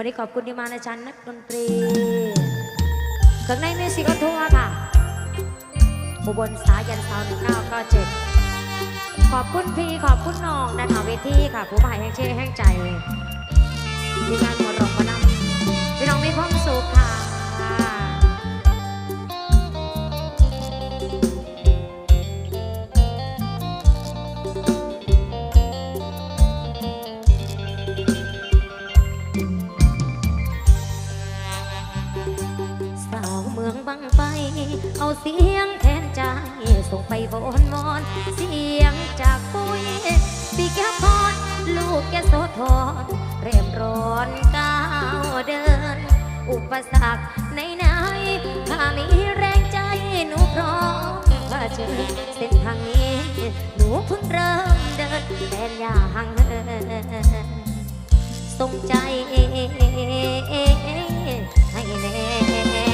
วันนี้ขอบคุณที่มาในชั้นนักดนตรีข้างในมิวสิกทัวร์ค่ะอุบลสายันสาวหนึ่งเก้าก็เจ็ดขอบคุณพี่ขอบคุณน้องนะคะเวทีค่ะ ผู้ผ่ายแห่งเช่แห่งใจมีการหมดรองมานำพี่น้องมีความสุขค่ะ งบังไป เอาเสียงแทนใจ ส่งไปบนมอน เสียงจากปุ้ยปีแก้วพรลูกแกโสธรเรียมร้อนก้าวเดิน อุปสรรคในไหนถ้ามีแรงใจหนูพร้อมเผชิญเส้นทางนี้ หนูเพิ่งเริ่มเดินแต่อย่าห่างเหินส่งใจให้แน่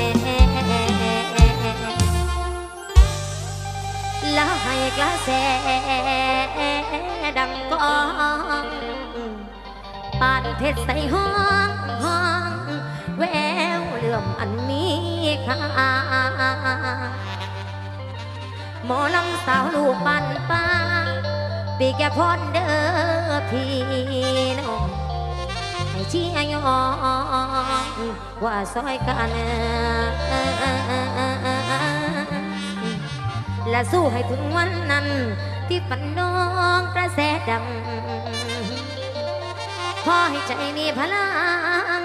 แล้วให้กระแสดังก้องปานเพชรใส่ห้องห้องแววเหลื่อมอันมีค่าหมอลำสาวลูกปันป้าปีแกพอนเด้อพี่น้องให้ชี้ยองว่าซอยกัน และสู้ให้ถึงวันนั้น ที่ฝันน้องกระแสดัง พอให้ใจมีพลัง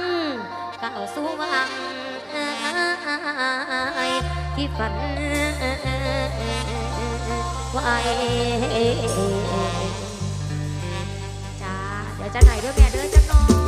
ก้าวสู่วังที่ฝันไว้จ้าเดี๋ยวจะไหนเด้อแม่เด้อจะนอน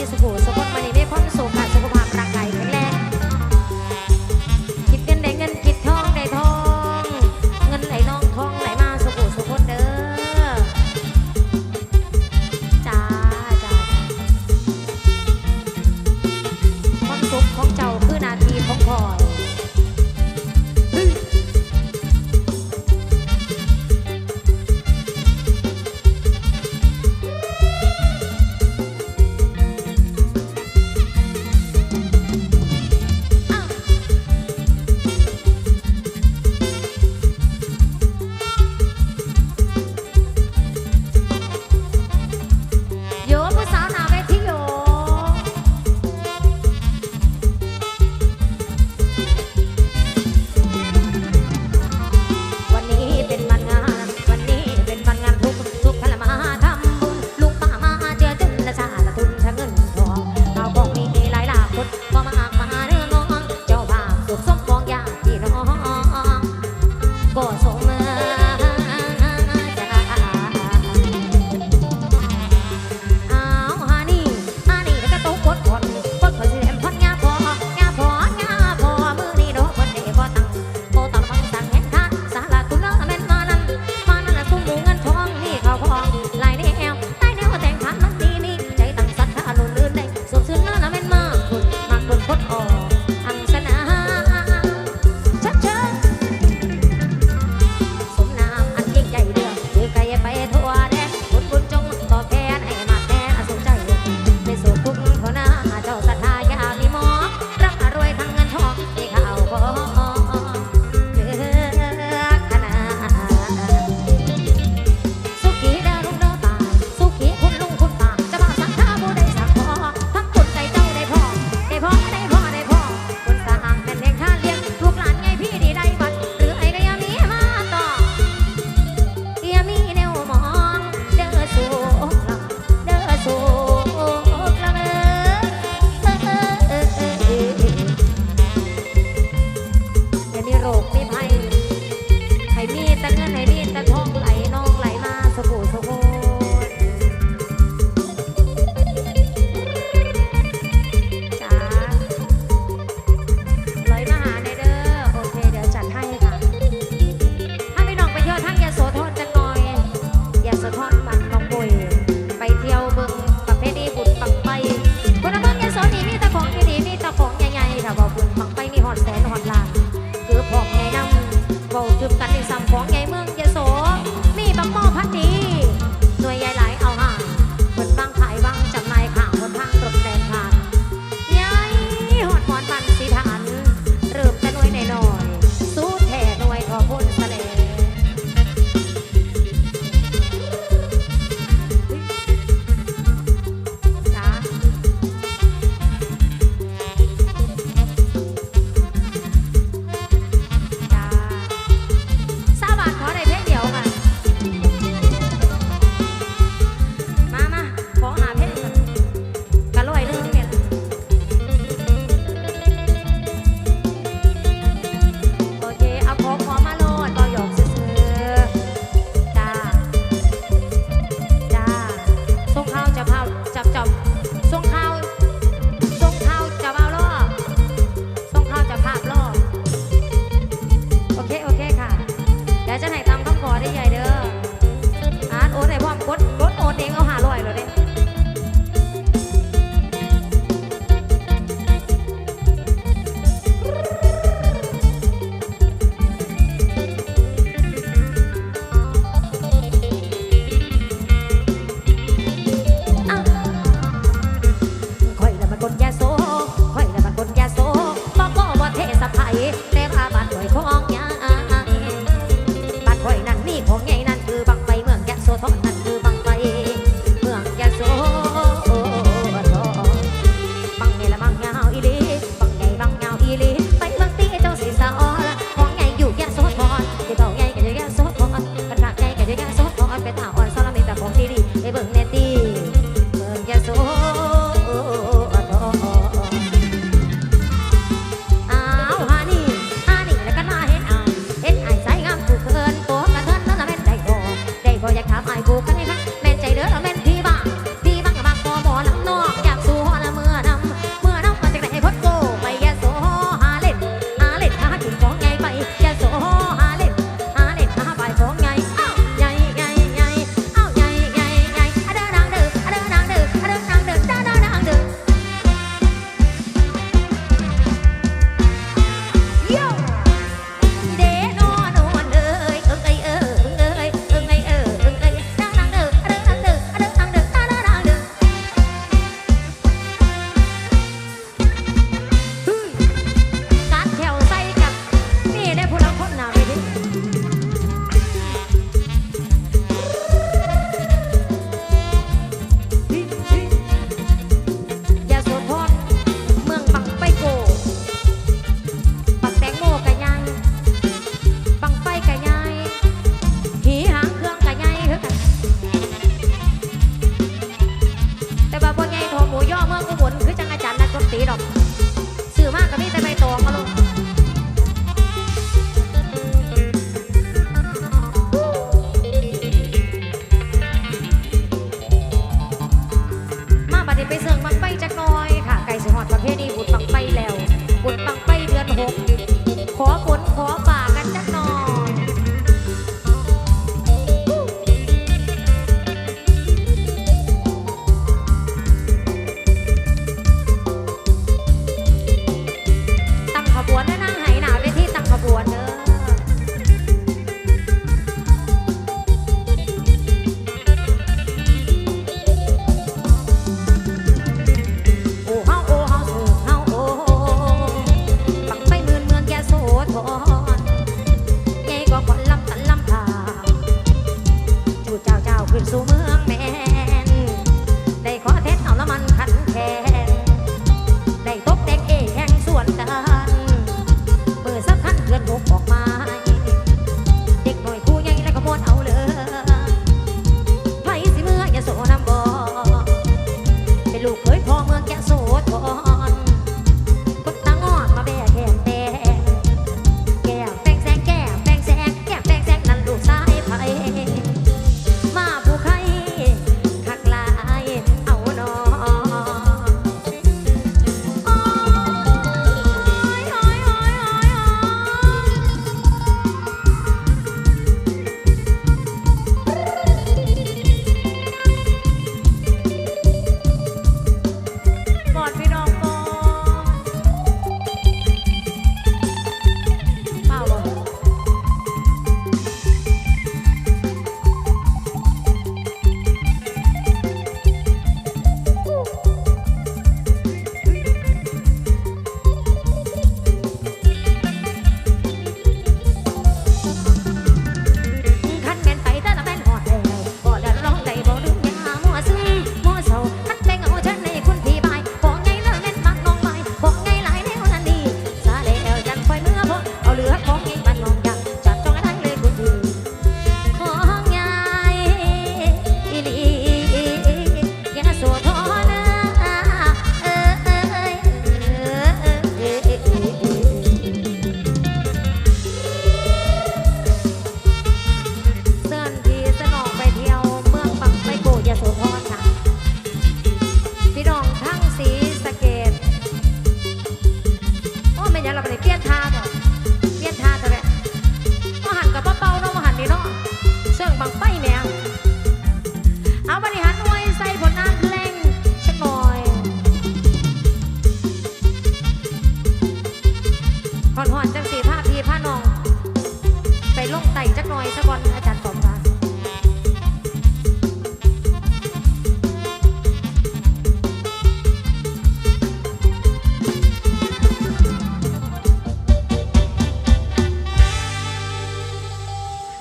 Elias Gold. เคโอเคค่ะเดี๋ยวจะให้ตามคำขอได้ใหญ่เด้ออาร์ตโอ้แต่พร้อมกดกดโอนเองเอาหาลอยเลยเด้